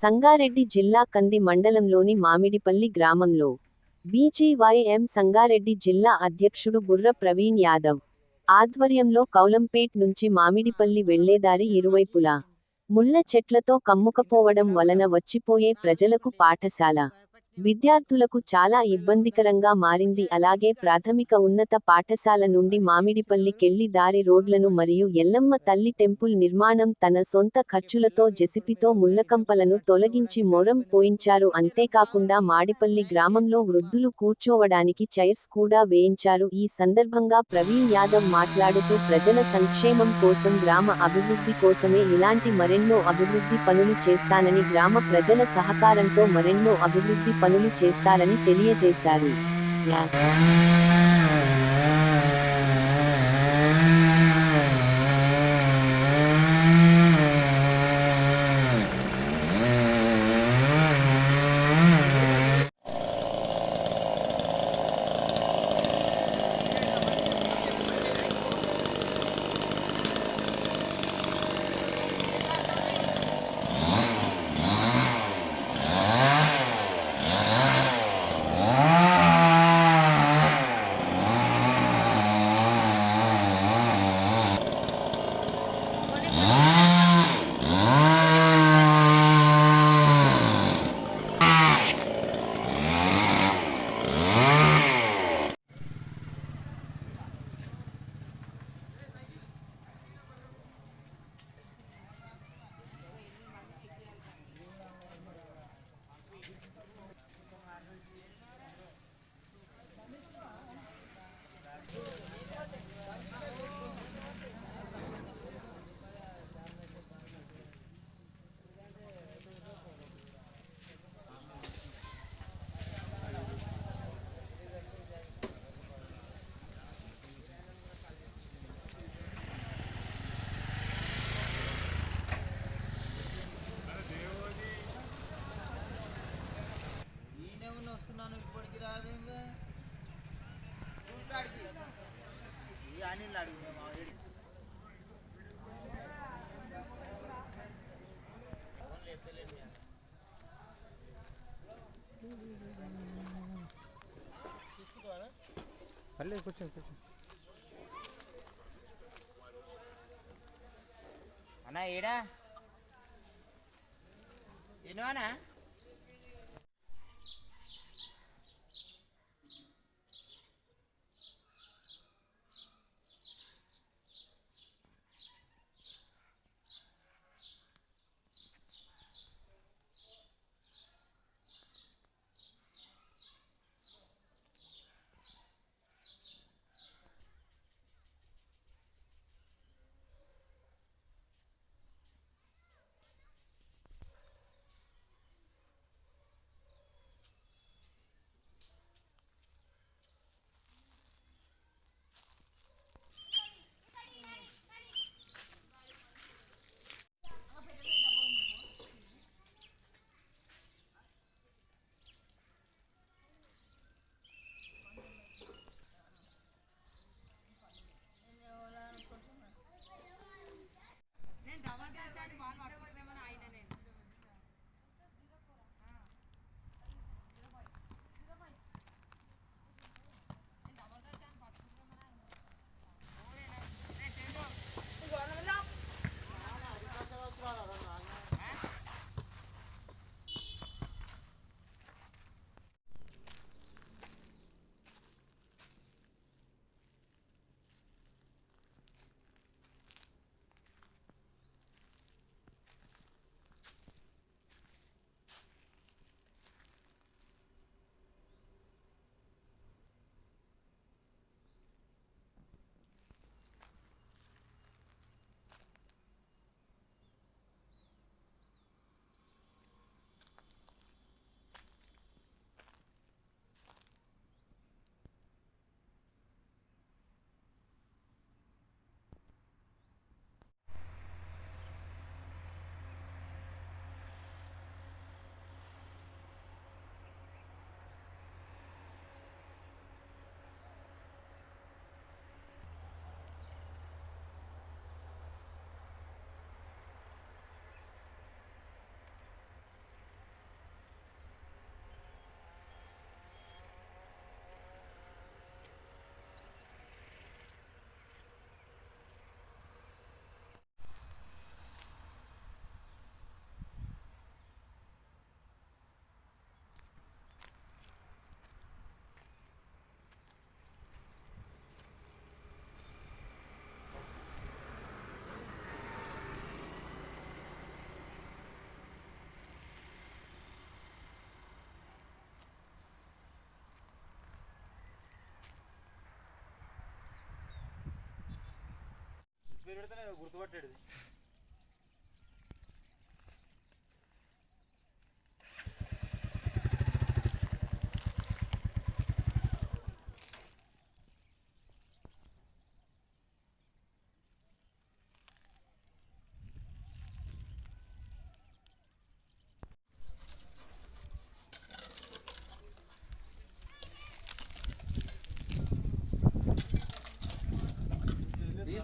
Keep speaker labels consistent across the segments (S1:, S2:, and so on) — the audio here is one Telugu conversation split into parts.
S1: సంగారెడ్డి జిల్లా కంది మండలంలోని మామిడిపల్లి గ్రామంలో బీజీవైఎం సంగారెడ్డి జిల్లా అధ్యక్షుడు బుర్ర ప్రవీణ్ యాదవ్ ఆధ్వర్యంలో కౌలంపేట్ నుంచి మామిడిపల్లి వెళ్ళేదారి ఇరువైపులా ముళ్ళ చెట్లతో కమ్ముకపోవడం వలన వచ్చిపోయే ప్రజలకు పాఠశాల విద్యార్థులకు చాలా ఇబ్బందికరంగా మారింది. అలాగే ప్రాథమిక ఉన్నత పాఠశాల నుండి మామిడిపల్లికెళ్ళి దారి రోడ్లను మరియు ఎల్లమ్మ తల్లి టెంపుల్ నిర్మాణం తన సొంత ఖర్చులతో జెసిపితో ముళ్ళకంపలను తొలగించి మొరం పోయించారు. అంతేకాకుండా మాడిపల్లి గ్రామంలో వృద్ధులు కూర్చోవడానికి చైర్స్ కూడా వేయించారు. ఈ సందర్భంగా ప్రవీణ్ యాదవ్ మాట్లాడుతూ ప్రజల సంక్షేమం కోసం గ్రామ అభివృద్ధి కోసమే ఇలాంటి మరెన్నో అభివృద్ధి పనులు చేస్తానని గ్రామ ప్రజల సహకారంతో మరెన్నో అభివృద్ధి పనులు చేస్తారని తెలియజేశారు.
S2: పర్లేదు కూర్చో కూర్చో
S3: అన్నా ఏడా ఎన్నోనా గుర్తుపట్టాడు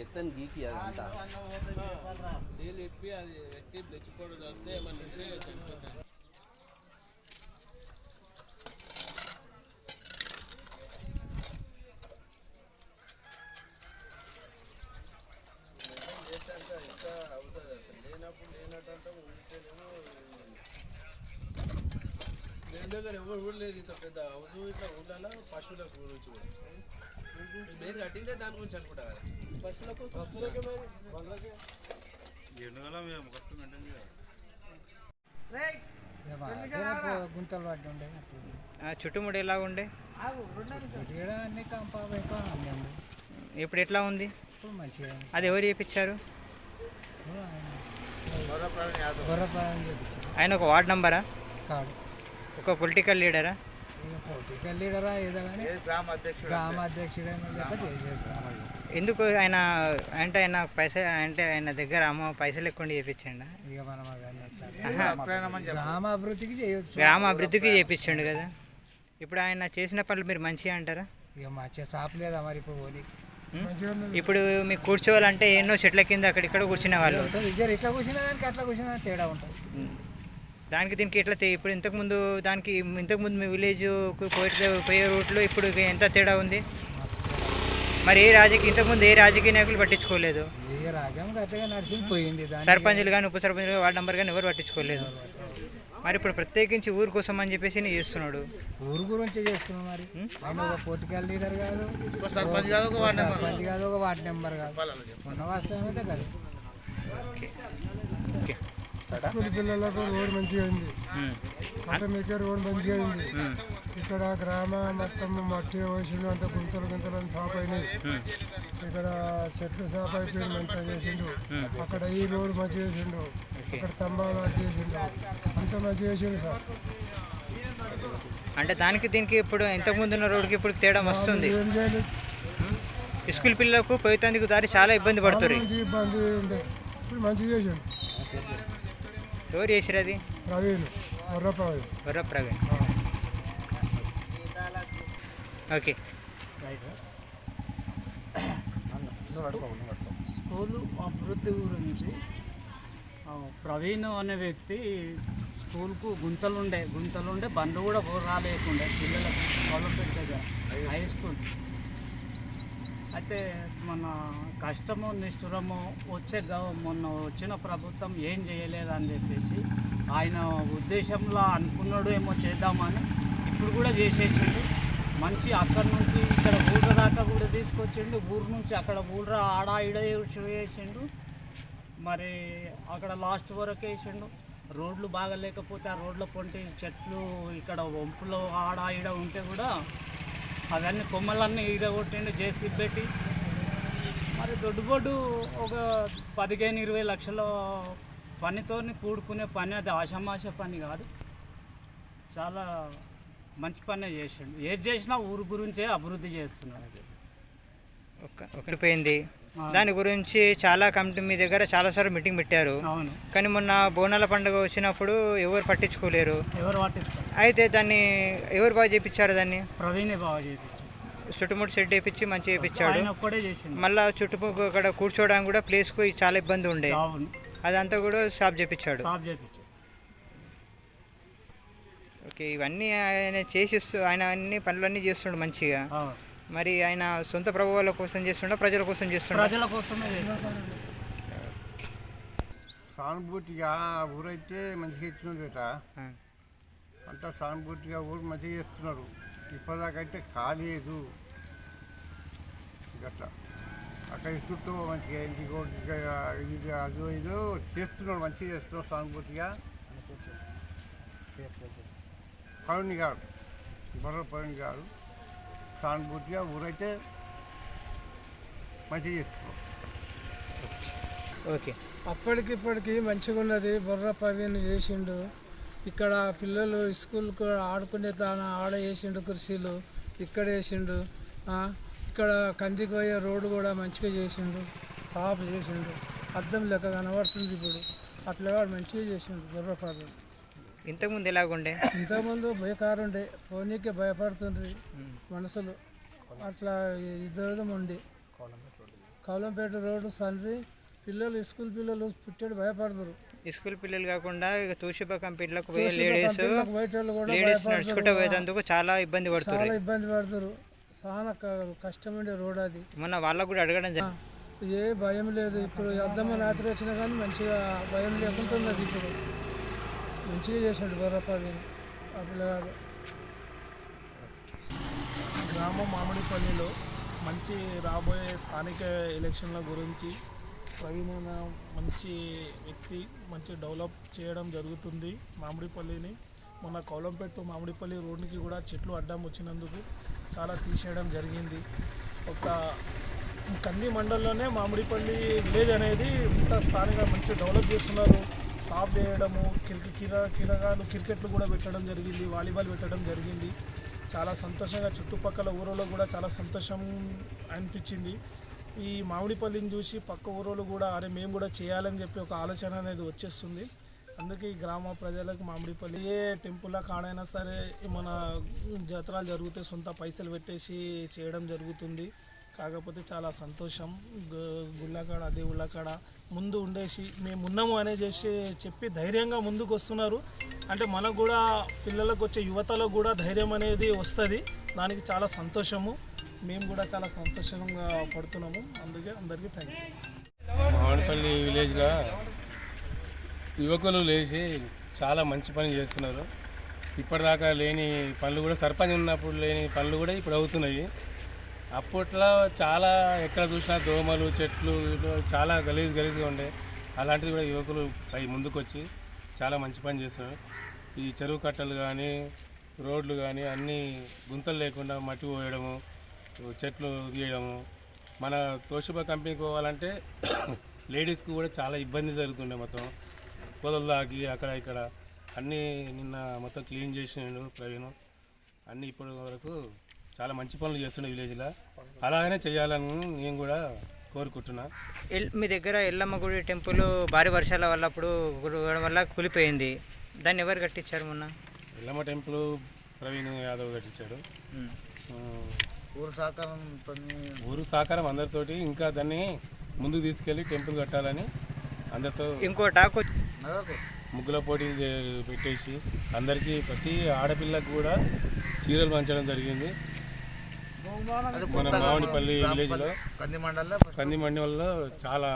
S4: ఎత్తని గీకి అదంతా.
S2: నీళ్ళు ఇప్పి అది ఎట్టి బ్లెచ్చిపోవడం పౌడర్ ఏమన్నా ఉంటే చనిపోతాయి
S4: ఇంకా అవుతుంది అసలు లేనప్పుడు లేనట్టు ఉంటేనేమో నేను దగ్గర ఎవరు కూడా లేదు ఇంత పెద్ద హౌస్ ఇట్లా ఉండాలా పశువుల గురించి కూడా. నేను కట్టిందే దాని గురించి అనుకుంటా కదా.
S2: పశువులకు
S5: గుంతలు పట్టి ఉండే
S3: చుట్టుముడు ఎలా ఉండే?
S5: అన్ని ఎక్కువ
S3: ఇప్పుడు ఎట్లా ఉంది?
S5: ఇప్పుడు మంచిగా ఉంది.
S3: అది ఎవరు చేపించారు?
S5: ఇప్పుడు ఆయన
S3: ఒక వార్డ్ నంబరా? ఒక పొలిటికల్ లీడరా?
S5: పొలిటికల్ లీడరా ఏదో కానీ
S3: గ్రామ అధ్యక్షుడు
S5: గ్రామ అధ్యక్షుడైన లెక్క చేసేస్తాం
S3: ఎందుకు ఆయన అంటే ఆయన పైసా అంటే ఆయన దగ్గర అమ్మ పైసలు ఎక్కువ చేయించండి
S5: ఇక మనం అవన్నీ ఎట్లా? గ్రామ అభివృద్ధికి చేయొచ్చు.
S3: గ్రామ అభివృద్ధికి చేయించండు కదా. ఇప్పుడు ఆయన చేసిన పనులు మీరు మంచిగా అంటారా?
S5: ఇక మంచిగా షాప్ లేదా మరి ఇప్పుడు పోనీ.
S3: ఇప్పుడు మీకు కూర్చోవాలంటే ఎన్నో చెట్ల కింద అక్కడిక్కడ కూర్చునే వాళ్ళు.
S5: ఇట్లా కూర్చున్న దానికి అట్లా కూర్చున్న దానికి తేడా ఉంటుంది.
S3: దానికి దీనికి ఎట్లా తే- ఇప్పుడు ఇంతకుముందు దానికి ఇంతకుముందు మీ విలేజ్ పోయే పోయే రూట్లో ఇప్పుడు ఎంత తేడా ఉంది? మరి ఏ రాజకీయ ఇంతకుముందు ఏ రాజకీయ నాయకులు పట్టించుకోలేదు? సర్పంచులు కానీ ఉప సర్పంచులు వార్డు నెంబర్ కానీ ఎవరు పట్టించుకోలేదు. మరి ఇప్పుడు ప్రత్యేకించి ఊరు కోసం అని చెప్పేసి నేను చేస్తున్నాడు?
S5: ఊరు గురించి చేస్తున్నాం మరి? ఆయన ఒక పొలిటికల్ లీడర్ కాదు సర్పంచ్ కాదు ఒక వార్డ్ నెంబర్ కాదు. కాదు.
S3: ఓకే.
S6: స్కూల్ పిల్లలకు రోడ్ మంచిగా ఉంది.
S3: ఉం.
S6: ఆటోమేటిక్ రోడ్ మంచిగా ఉంది. ఇక్కడ గ్రామ మొత్తం మట్టి వేసిండు అంత గుంతలు గుంతలు అని సాప్ అయినాయి. ఇక్కడ చెట్లు సాప్ అయిపోయి మంచిగా చేసిండు. అక్కడ ఈ రోడ్ మంచిగా చేసిండు.
S3: ఓకే.
S6: అక్కడ స్తంభాలు చేసిండు. అంత మంచిగా చేసిండు సార్.
S3: అంటే దానికి దీనికి ఇప్పుడు ఇంతకుముందు ఉన్న రోడ్డుకి ఇప్పుడు తేడా వస్తుంది స్కూల్ పిల్లలకు పోయేందుకు దారి చాలా ఇబ్బంది పడుతుంది.
S6: ఇబ్బంది ఉండే. మంచిగా చేసిండు.
S3: ఎవరు చేసిరు అది?
S6: ప్రవీణ్ మర్ర ప్రవీణ్.
S3: ప్రవీణ్. ఓకే.
S7: స్కూలు అభివృద్ధి గురించి ప్రవీణ్ అనే వ్యక్తి స్కూల్కు గుంతలుండే గుంతలుండే బండ్లు కూడా రాలేకుండే పిల్లలకు కొలంపేట దగ్గర హై స్కూల్. అయితే మన కష్టము నిష్ఠురము వచ్చే గవ- మొన్న వచ్చిన ప్రభుత్వం ఏం చేయలేదని చెప్పేసి ఆయన ఉద్దేశంలో అనుకున్నాడు ఏమో చేద్దామని ఇప్పుడు కూడా చేసేసిండు. మంచి అక్కడి నుంచి ఇక్కడ ఊళ్ళ దాకా కూడా తీసుకొచ్చిండు. ఊరు నుంచి అక్కడ ఊళ్ళ ఆడ ఈడ వేసిండు మరి అక్కడ లాస్ట్ వరకు వేసిండు. రోడ్లు బాగా లేకపోతే ఆ రోడ్ల పొంటి చెట్లు ఇక్కడ వంపులో ఆడ ఈడ ఉంటే కూడా అవన్నీ కొమ్మలన్నీ ఈరగొట్టిండు జేసీబీ పెట్టి. మరి దొడ్డు బొడ్డు ఒక పదిహేను ఇరవై లక్షల పనితోని కూడుకునే పని అది ఆషామాష పని కాదు. చాలా మంచి పనే చేసిండు. ఏది చేసినా ఊరు గురించే అభివృద్ధి చేస్తున్నాడు
S3: ఒక ఒకటి
S7: పోయింది.
S3: దాని గురించి చాలా కమిటీ మీ దగ్గర చాలాసార్లు మీటింగ్ పెట్టారు. కానీ మొన్న బోనాల పండుగ వచ్చినప్పుడు ఎవరు పట్టించుకోలేరు.
S7: ఎవరు
S3: అయితే దాన్ని ఎవరు బాగా చేపించారు దాన్ని?
S7: ప్రవీణే బాగా
S3: చుట్టుముట్టు సెట్ వేయించి మంచిగా
S7: చేసిండు.
S3: మళ్ళా చుట్టుపక్కల అక్కడ కూర్చోవడానికి కూడా ప్లేస్కు చాలా ఇబ్బంది ఉండే. అదంతా కూడా సాఫ్ చేపించాడు. ఓకే ఇవన్నీ ఆయన చేసిస్తూ ఆయన అన్ని పనులన్నీ చేస్తుండు మంచిగా. మరి ఆయన సొంత ప్రభువుల కోసం చేస్తుండ ప్రజల కోసం చేస్తుండ?
S7: ప్రజల కోసమే
S8: సానుభూతిగా ఊరైతే మంచిగా ఇచ్చినట. అంతా సానుభూతిగా ఊరు మంచిగా చేస్తున్నారు. ఇప్పటిదాకైతే కాలేదు గట్లా. అక్కడ చుట్టూ మంచిగా ఇంటికి ఇది అదో ఇదో చేస్తున్నారు మంచిగా చేస్తున్నారు సానుభూతిగా పవన్ గారు. బొర్ర పవన్ గారు. సానుభూతిగా ఊరైతే మంచిగా చేస్తున్నారు
S3: ఓకే.
S9: అప్పటికి ఇప్పటికి మంచిగా ఉన్నది బుర్ర ప్రవీణ్ చేసిండు. ఇక్కడ పిల్లలు స్కూల్కు ఆడుకునే తాను ఆడ వేసిండు కుర్చీలు ఇక్కడ వేసిండు ఆ, ఇక్కడ కందికి పోయే రోడ్డు కూడా మంచిగా చేసిండు. సాఫ్ చేసిండు. అద్దం లెక్క కనబడుతుంది ఇప్పుడు. అట్లా వాడు మంచిగా చేసిండు బుర్ర ప్రవీణ్
S3: ఇంతకుముందు ఎలాగుండే?
S9: ఇంతకుముందు భయకారుండే. పోనీకే భయపడుతుండ్రి మనసులు. అట్లా ఇద్దరు ఉండి. కౌలంపేట రోడ్డు సండ్రి. పిల్లలు స్కూల్ పిల్లలు పుట్టాడు భయపడతారు
S3: స్కూల్ పిల్లలు కాకుండా తూషిబా కంపెనీలకు పోయే లేడీస్ లేడీస్. నడుచుకుంటూ పోయేందుకు చాలా ఇబ్బంది
S9: చాలా
S3: పడుతుంది
S9: ఇబ్బంది పడతారు చాలా క- కష్టముండే రోడ్ అది.
S3: మొన్న వాళ్ళకు కూడా అడగడం
S9: ఏ భయం లేదు. ఇప్పుడు అద్దమ్మ రాత్రి వచ్చినా కానీ మంచిగా భయం లేకుండా ఉన్నది ఇప్పుడు. మంచిగా చేశాడు బొర్రపల్లి ఆ పిల్లగాడు.
S10: గ్రామం మామిడిపల్లిలో మంచి రాబోయే స్థానిక ఎలక్షన్ల గురించి ప్రవీణ మంచి వ్యక్తి మంచి డెవలప్ చేయడం జరుగుతుంది మామిడిపల్లిని. మొన్న కౌలంపేట మామిడిపల్లి రోడ్డుకి కూడా చెట్లు అడ్డం వచ్చినందుకు చాలా తీసేయడం జరిగింది. ఒక కంది మండలంలోనే మామిడిపల్లి విలేజ్ అనేది ఇంత స్థానిక మంచి డెవలప్ చేస్తున్నారు. సాఫ్ చేయడము క్రికెట్ క్రీడ క్రికెట్లు కూడా పెట్టడం జరిగింది వాలీబాల్ పెట్టడం జరిగింది. చాలా సంతోషంగా చుట్టుపక్కల ఊరిలో కూడా చాలా సంతోషం అనిపించింది. ఈ మామిడిపల్లిని చూసి పక్క ఊరోళ్ళు కూడా అరే మేము కూడా చేయాలని చెప్పి ఒక ఆలోచన అనేది వచ్చేస్తుంది. అందుకే ఈ గ్రామ ప్రజలకు మామిడిపల్లి ఏ టెంపుల్ కాడైనా సరే మన జాతరాలు జరిగితే సొంత పైసలు పెట్టేసి చేయడం జరుగుతుంది. కాకపోతే చాలా సంతోషం. గుళ్ళకాడ దేవుళ్ళ కాడ ముందు ఉండేసి మేము ఉన్నాము అనే చేసి చెప్పి ధైర్యంగా ముందుకు వస్తున్నారు. అంటే మనకు కూడా పిల్లలకు వచ్చే యువతలకు కూడా ధైర్యం అనేది వస్తుంది. దానికి చాలా సంతోషము. మేము కూడా చాలా సంతోషంగా పడుతున్నాము. అందుకే అందరికీ థ్యాంక్ యూ
S11: మామిడిపల్లి విలేజ్లో యువకులు లేచి చాలా మంచి పని చేస్తున్నారు. ఇప్పటిదాకా లేని పనులు కూడా సర్పంచ్ ఉన్నప్పుడు లేని పనులు కూడా ఇప్పుడు అవుతున్నాయి. అప్పట్లో చాలా ఎక్కడ చూసినా దోమలు చెట్లు చాలా గలీజ్ గలీజ్గా ఉండే. అలాంటివి కూడా యువకులు పై ముందుకు వచ్చి చాలా మంచి పని చేశారు. ఈ చెరువు కట్టలు కానీ రోడ్లు కానీ అన్నీ గుంతలు లేకుండా మట్టి పోయడము చెట్లు గీయడము మన తోషిబా కంపెనీకి పోవాలంటే లేడీస్కి కూడా చాలా ఇబ్బంది జరుగుతుండే మొత్తం. పొదలు దాకి అక్కడ ఇక్కడ అన్నీ నిన్న మొత్తం క్లీన్ చేసిండు ప్రవీణ్. అన్నీ ఇప్పటి వరకు చాలా మంచి పనులు చేస్తుండే విలేజ్లో. అలాగనే చేయాలని నేను కూడా కోరుకుంటున్నా.
S3: ఎల్- మీ దగ్గర ఎల్లమ్మ గుడి టెంపుల్ భారీ వర్షాల వల్ల అప్పుడు వల్ల కూలిపోయింది. దాన్ని ఎవరు కట్టించారు మొన్న?
S11: ఎల్లమ్మ టెంపుల్ ప్రవీణ్ యాదవ్ కట్టించాడు.
S3: ఉమ్,
S12: ఊరు సహకారం
S11: ఊరు సహకారం అందరితోటి ఇంకా దాన్ని ముందుకు తీసుకెళ్ళి టెంపుల్ కట్టాలని అందరితో
S3: ఇంకో టాక్
S11: ముగ్గుల పోటీలు చే- పెట్టేసి అందరికీ ప్రతి ఆడపిల్లకు కూడా చీరలు పంచడం జరిగింది. మామిడిపల్లి విలేజ్లో
S12: కంది మండలంలో
S11: చాలా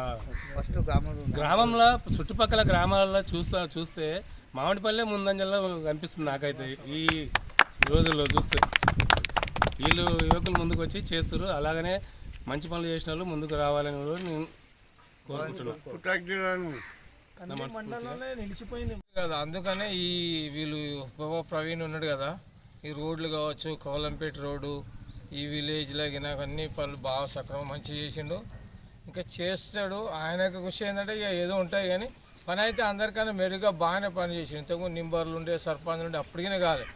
S12: ఫస్ట్ గ్రామం
S11: గ్రామంలో చుట్టుపక్కల గ్రామాలలో చూస్తా చూస్తే మామిడిపల్లె ముందంజల్లో కనిపిస్తుంది నాకైతే. ఈ రోజుల్లో చూస్తే. వీళ్ళు యువకులు ముందుకు వచ్చి చేస్తారు అలాగనే మంచి పనులు చేసిన వాళ్ళు ముందుకు రావాలని కూడా నేను కోరుకుంటున్నాను
S13: కదా అందుకనే ఈ వీళ్ళు బాబా ప్రవీణ్ ఉన్నాడు కదా. ఈ రోడ్లు కావచ్చు కోలంపేట రోడ్డు ఈ విలేజ్లో నాకు అన్ని పనులు బాగా సక్రమం మంచిగా చేసిండు. ఇంకా చేస్తాడు. ఆయనకు కృషి ఏంటంటే ఇక ఏదో ఉంటాయి కానీ పని అయితే అందరికన్నా మెరుగ్గా బాగానే పని చేసిండు. ఇంతకుముందు నింబర్లు ఉండే సర్పంచ్ ఉండే అప్పటికనే కాలే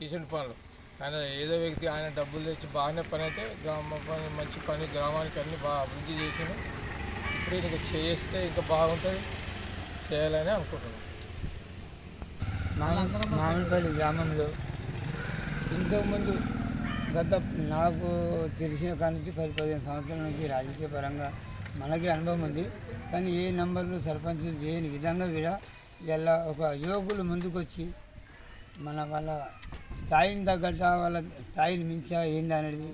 S13: చేసిన పనులు. ఆయన ఏదో వ్యక్తి ఆయన డబ్బులు తెచ్చి బాగానే పని అయితే గ్రామ పని మంచి పని గ్రామానికి అన్ని బాగా అభివృద్ధి చేసిండు. ఇప్పుడు ఇంకా చేస్తే ఇంకా బాగుంటుంది. చేయాలని అనుకుంటున్నాను
S12: మామిడిపల్లి గ్రామంలో ఇంతకుముందు గత నాకు తెలిసిన కాడి నుంచి పది పదిహేను సంవత్సరాల నుంచి రాజకీయ పరంగా మనకి అనుభవం ఉంది. కానీ ఏ నంబర్లు సర్పంచులు చేయని విధంగా కూడా ఇలా ఒక యువకులు ముందుకొచ్చి మన వాళ్ళ స్థాయిని తగ్గట వాళ్ళ స్థాయిని మించా ఏంది అనేది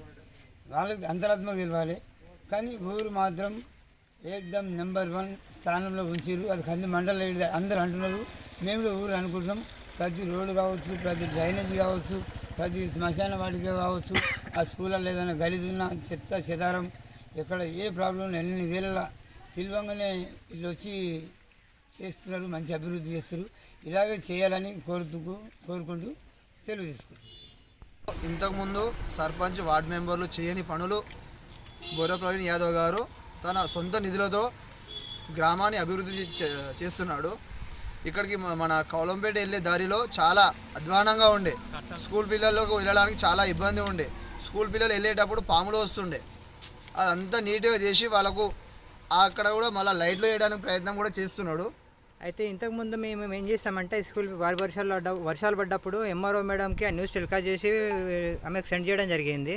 S12: వాళ్ళకి అంతరాత్మ గెలవాలి కానీ ఊరు మాత్రం ఏకదమ్ నెంబర్ వన్ స్థానంలో ఉంచారు అది కంది మండలం ఏడు అందరూ అంటున్నారు. మేము కూడా ఊరు అనుకుంటున్నాం. ప్రతి రోడ్డు కావచ్చు ప్రతి డ్రైనేజ్ కావచ్చు ప్రతి శ్మశాన వాటిక కావచ్చు ఆ స్కూల్లో ఏదైనా గలీజ్ ఉన్న చెత్త చెదారం. ఎక్కడ ఏ ప్రాబ్లం ఎన్ని వేల పిలవంగానే వీళ్ళు వచ్చి చేస్తున్నారు మంచి అభివృద్ధి చేస్తారు ఇలాగే చేయాలని కోరుతూ కోరుకుంటూ సెలవు తీసుకుంటారు
S14: ఇంతకుముందు సర్పంచ్ వార్డు మెంబర్లు చేయని పనులు బొర్ర ప్రవీణ్ యాదవ్ గారు తన సొంత నిధులతో గ్రామాన్ని అభివృద్ధి చే- చేస్తున్నాడు. ఇక్కడికి మన కౌలంపేట వెళ్ళే దారిలో చాలా అధ్వానంగా ఉండే. స్కూల్ పిల్లలకు వెళ్ళడానికి చాలా ఇబ్బంది ఉండే. స్కూల్ పిల్లలు వెళ్ళేటప్పుడు పాములు వస్తుండే. అదంతా నీట్గా చేసి వాళ్ళకు అక్కడ కూడా మళ్ళీ లైట్లు వేయడానికి ప్రయత్నం కూడా చేస్తున్నాడు.
S3: అయితే ఇంతకుముందు మేము ఏం చేస్తామంటే స్కూల్ వారి వర్షాలు పడ్డ వర్షాలు పడ్డప్పుడు ఎంఆర్ఓ మేడంకి ఆ న్యూస్ టెలికాస్ట్ చేసి ఆమెకు సెండ్ చేయడం జరిగింది.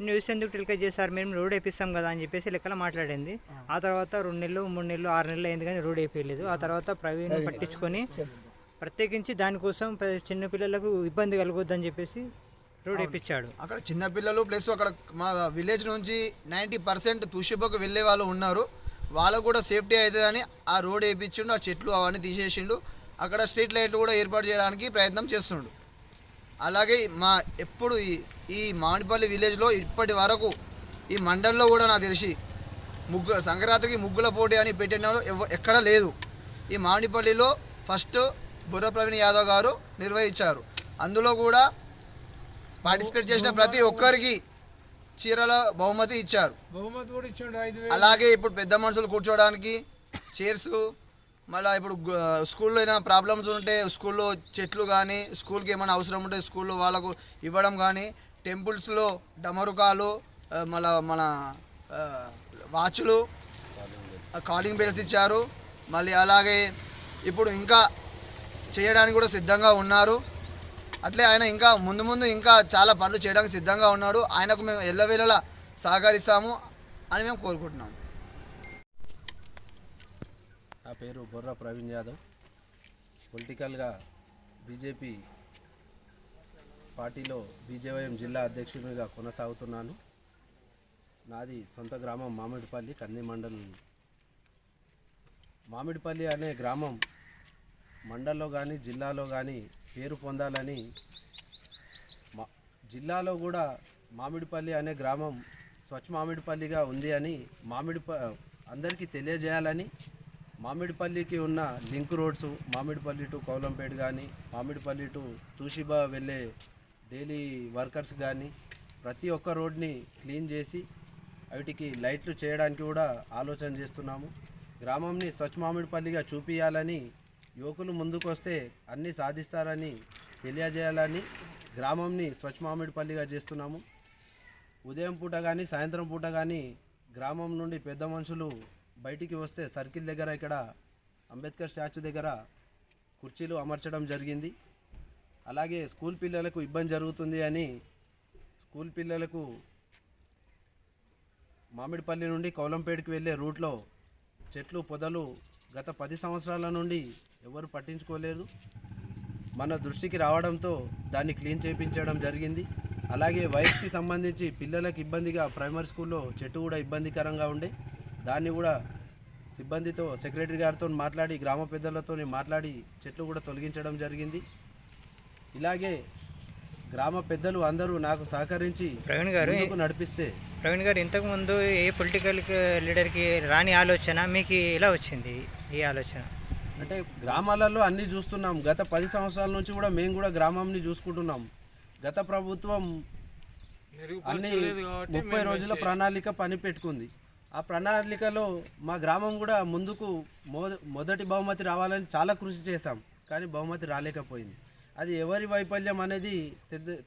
S3: న్యూస్ ఎందుకు టెలికాస్ట్ చేస్తారు మేము రోడ్ వేపిస్తాం కదా అని చెప్పేసి లెక్కన మాట్లాడింది. ఆ. తర్వాత రెండు నెలలు మూడు నెలలు ఆరు నెలలు అయింది కానీ రోడ్ వేయలేదు ఆ తర్వాత ప్రవీణ్ పట్టించుకొని ప్రత్యేకించి దానికోసం ప్ర- చిన్న పిల్లలకు ఇబ్బంది కలగొద్దని చెప్పేసి రోడ్ వేయించాడు
S14: అక్కడ చిన్నపిల్లలు ప్లస్ అక్కడ మా విలేజ్ నుంచి నైంటీ పర్సెంట్ తుషిబకు వెళ్ళే వాళ్ళు ఉన్నారు. వాళ్ళకు కూడా సేఫ్టీ అవుతుందని ఆ రోడ్ వేయించిండు ఆ చెట్లు అవన్నీ తీసేసిండు. అక్కడ స్ట్రీట్ లైట్లు కూడా ఏర్పాటు చేయడానికి ప్రయత్నం చేస్తుండు. అలాగే మా ఎప్పుడు ఈ ఈ మామిడిపల్లి విలేజ్లో ఇప్పటి వరకు ఈ మండలంలో కూడా నాకు తెలిసి ముగ్గు సంక్రాంతికి ముగ్గుల పోటీ అని పెట్టిన ఎక్కడా లేదు. ఈ మామిడిపల్లిలో ఫస్ట్ బుర్ర ప్రవీణ్ యాదవ్ గారు నిర్వహించారు. అందులో కూడా పార్టిసిపేట్ చేసిన ప్రతి ఒక్కరికి చీరల బహుమతి ఇచ్చారు.
S9: బహుమతి కూడా ఇచ్చిండు
S14: అలాగే ఇప్పుడు పెద్ద మనుషులు కూర్చోవడానికి చైర్స్ మళ్ళీ ఇప్పుడు స్కూల్లో ఏమైనా ప్రాబ్లమ్స్ ఉంటే స్కూల్లో చెట్లు కానీ స్కూల్కి ఏమైనా అవసరం ఉంటే స్కూల్లో వాళ్ళకు ఇవ్వడం కానీ టెంపుల్స్లో డమరుకాలు మళ్ళీ మళ్ళా మన వాచ్లు కాలింగ్ బెల్స్ ఇచ్చారు. మళ్ళీ అలాగే ఇప్పుడు ఇంకా చేయడానికి కూడా సిద్ధంగా ఉన్నారు. అట్లే ఆయన ఇంకా ముందు ముందు ఇంకా చాలా పనులు చేయడానికి సిద్ధంగా ఉన్నాడు. ఆయనకు మేము ఎల్లవేళలా సహకరిస్తాము అని మేము కోరుకుంటున్నాము
S4: నా పేరు బొర్ర ప్రవీణ్ యాదవ్. పొలిటికల్గా బీజేపీ పార్టీలో బీజేవైఎం జిల్లా అధ్యక్షునిగా కొనసాగుతున్నాను. నాది సొంత గ్రామం మామిడిపల్లి కంది మండలం. మామిడిపల్లి అనే గ్రామం మండల్లో కానీ జిల్లాలో కానీ పేరు పొందాలని మా జిల్లాలో కూడా మామిడిపల్లి అనే గ్రామం స్వచ్ఛ మామిడిపల్లిగా ఉంది అని మామిడి అందరికీ తెలియజేయాలని మామిడిపల్లికి ఉన్న link roads Mamidipalli to Kaulampet కానీ మామిడిపల్లి టు తూషిబా వెళ్ళే డైలీ వర్కర్స్ కానీ ప్రతి ఒక్క రోడ్ని క్లీన్ చేసి వాటికి లైట్లు చేయడానికి కూడా ఆలోచన చేస్తున్నాము. గ్రామంని స్వచ్ఛ మామిడిపల్లిగా చూపించాలని యువకులు ముందుకొస్తే అన్నీ సాధిస్తారని తెలియజేయాలని గ్రామంని స్వచ్ఛ మామిడిపల్లిగా చేస్తున్నాము. ఉదయం పూట కానీ సాయంత్రం పూట కానీ గ్రామం నుండి పెద్ద మనుషులు బయటికి వస్తే సర్కిల్ దగ్గర ఇక్కడ అంబేద్కర్ స్టాచ్యూ దగ్గర కుర్చీలు అమర్చడం జరిగింది. అలాగే స్కూల్ పిల్లలకు ఇబ్బంది జరుగుతుంది అని స్కూల్ పిల్లలకు మామిడిపల్లి నుండి కౌలంపేటకి వెళ్ళే రూట్లో చెట్లు పొదలు గత పది సంవత్సరాల నుండి ఎవరు పట్టించుకోలేదు. మన దృష్టికి రావడంతో దాన్ని క్లీన్ చేయించడం జరిగింది. అలాగే వయసుకి సంబంధించి పిల్లలకు ఇబ్బందిగా ప్రైమరీ స్కూల్లో చెట్టు కూడా ఇబ్బందికరంగా ఉండే. దాన్ని కూడా సిబ్బందితో సెక్రటరీ గారితో మాట్లాడి గ్రామ పెద్దలతో మాట్లాడి చెట్లు కూడా తొలగించడం జరిగింది. ఇలాగే గ్రామ పెద్దలు అందరూ నాకు సహకరించి
S3: ప్రవీణ్ గారు
S4: నడిపిస్తే
S3: ప్రవీణ్ గారు ఇంతకుముందు ఏ పొలిటికల్ లీడర్కి రాని ఆలోచన మీకు ఎలా వచ్చింది? ఈ ఆలోచన?
S4: అంటే గ్రామాలలో అన్నీ చూస్తున్నాం. గత పది సంవత్సరాల నుంచి కూడా మేము కూడా గ్రామంని చూసుకుంటున్నాం. గత ప్రభుత్వం అన్ని ముప్పై రోజుల ప్రణాళిక పని పెట్టుకుంది ఆ ప్రణాళికలో మా గ్రామం కూడా ముందుకు మొదటి బహుమతి రావాలని చాలా కృషి చేశాం. కానీ బహుమతి రాలేకపోయింది. అది ఎవరి వైఫల్యం అనేది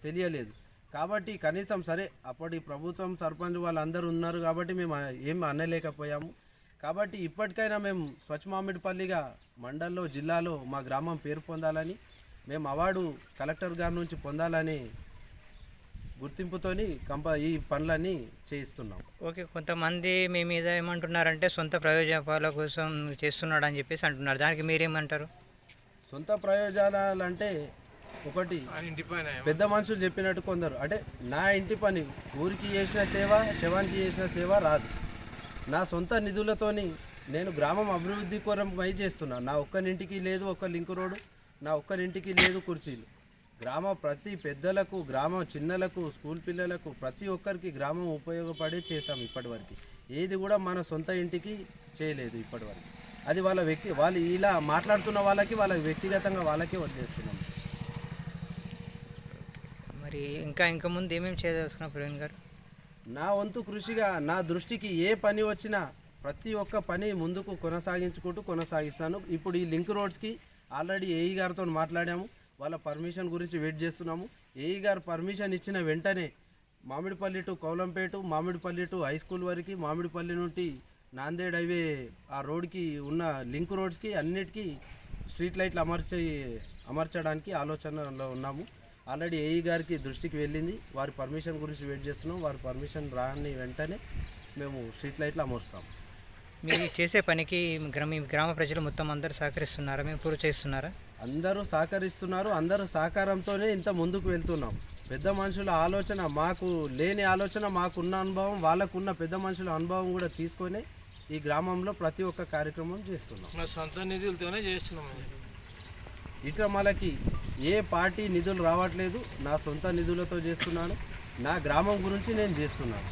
S4: తెలియలేదు. కాబట్టి కనీసం సరే అప్పటి ప్రభుత్వం సర్పంచ్ వాళ్ళందరూ ఉన్నారు కాబట్టి మేము ఏం అనలేకపోయాము. కాబట్టి ఇప్పటికైనా మేము స్వచ్ఛ మామిడిపల్లిగా మండల్లో జిల్లాలో మా గ్రామం పేరు పొందాలని మేము అవార్డు కలెక్టర్ గారి నుంచి పొందాలని గుర్తింపుతోని కంప ఈ పనులన్నీ చేయిస్తున్నాం.
S3: ఓకే కొంతమంది మీ మీద ఏమంటున్నారంటే సొంత ప్రయోజనాల కోసం చేస్తున్నాడు అని చెప్పేసి అంటున్నారు. దానికి మీరేమంటారు?
S4: సొంత ప్రయోజనాలు అంటే ఒకటి పెద్ద మనుషులు చెప్పినట్టు కొందరు. అంటే నా ఇంటి పని ఊరికి చేసిన సేవ శవానికి చేసిన సేవ రాదు. నా సొంత నిధులతోని నేను గ్రామం అభివృద్ధి కొరమై చేస్తున్నా నా ఒక్కరింటికి లేదు ఒక లింక్ రోడ్డు నా ఒక్కరింటికి లేదు కుర్చీలు. గ్రామ ప్రతి పెద్దలకు గ్రామ చిన్నలకు స్కూల్ పిల్లలకు ప్రతి ఒక్కరికి గ్రామం ఉపయోగపడే చేశాం ఇప్పటివరకు. ఏది కూడా మన సొంత ఇంటికి చేయలేదు ఇప్పటివరకు. అది వాళ్ళ వ్యక్తి వాళ్ళు ఇలా మాట్లాడుతున్న వాళ్ళకి వాళ్ళ వ్యక్తిగతంగా వాళ్ళకే వదిలేస్తున్నాం.
S3: మరి ఇంకా ఇంకా ముందు ఏమేమి చేయదలుచుకున్నారు ప్రవీణ్ గారు?
S4: నా వంతు కృషిగా నా దృష్టికి ఏ పని వచ్చినా ప్రతి ఒక్క పని ముందుకు కొనసాగించుకుంటూ కొనసాగిస్తాను. ఇప్పుడు ఈ లింక్ రోడ్స్కి ఆల్రెడీ ఏఈ గారితో మాట్లాడాము. వాళ్ళ పర్మిషన్ గురించి వెయిట్ చేస్తున్నాము. ఏఈ గారు పర్మిషన్ ఇచ్చిన వెంటనే Mamidipalli to Kaulampet Mamidipalli to high school వరకు మామిడిపల్లి నుండి నాందేడ్ హైవే ఆ రోడ్కి ఉన్న లింక్ రోడ్స్కి అన్నిటికీ స్ట్రీట్ లైట్లు అమర్చి అమర్చడానికి ఆలోచనలో ఉన్నాము. ఆల్రెడీ ఏఈ గారికి దృష్టికి వెళ్ళింది. వారి పర్మిషన్ గురించి వెయిట్ చేస్తున్నాం. వారి పర్మిషన్ రాని వెంటనే మేము స్ట్రీట్ లైట్లు అమరుస్తాం.
S3: మీరు చేసే పనికి గ్రామ గ్రామ ప్రజలు మొత్తం అందరూ సహకరిస్తున్నారా? మేము పూర్తి చేస్తున్నారా?
S4: అందరూ సహకరిస్తున్నారు అందరూ సహకారంతోనే ఇంత ముందుకు వెళ్తున్నాం. పెద్ద మనుషుల ఆలోచన మాకు లేని ఆలోచన మాకున్న అనుభవం వాళ్ళకున్న పెద్ద మనుషుల అనుభవం కూడా తీసుకొని ఈ గ్రామంలో ప్రతి ఒక్క కార్యక్రమం చేస్తున్నాం.
S13: మా సొంత నిధులతోనే చేస్తున్నాం
S4: విక్రమాలకి ఏ పార్టీ నిధులు రావట్లేదు నా సొంత నిధులతో చేస్తున్నాను నా గ్రామం గురించి నేను చేస్తున్నాను.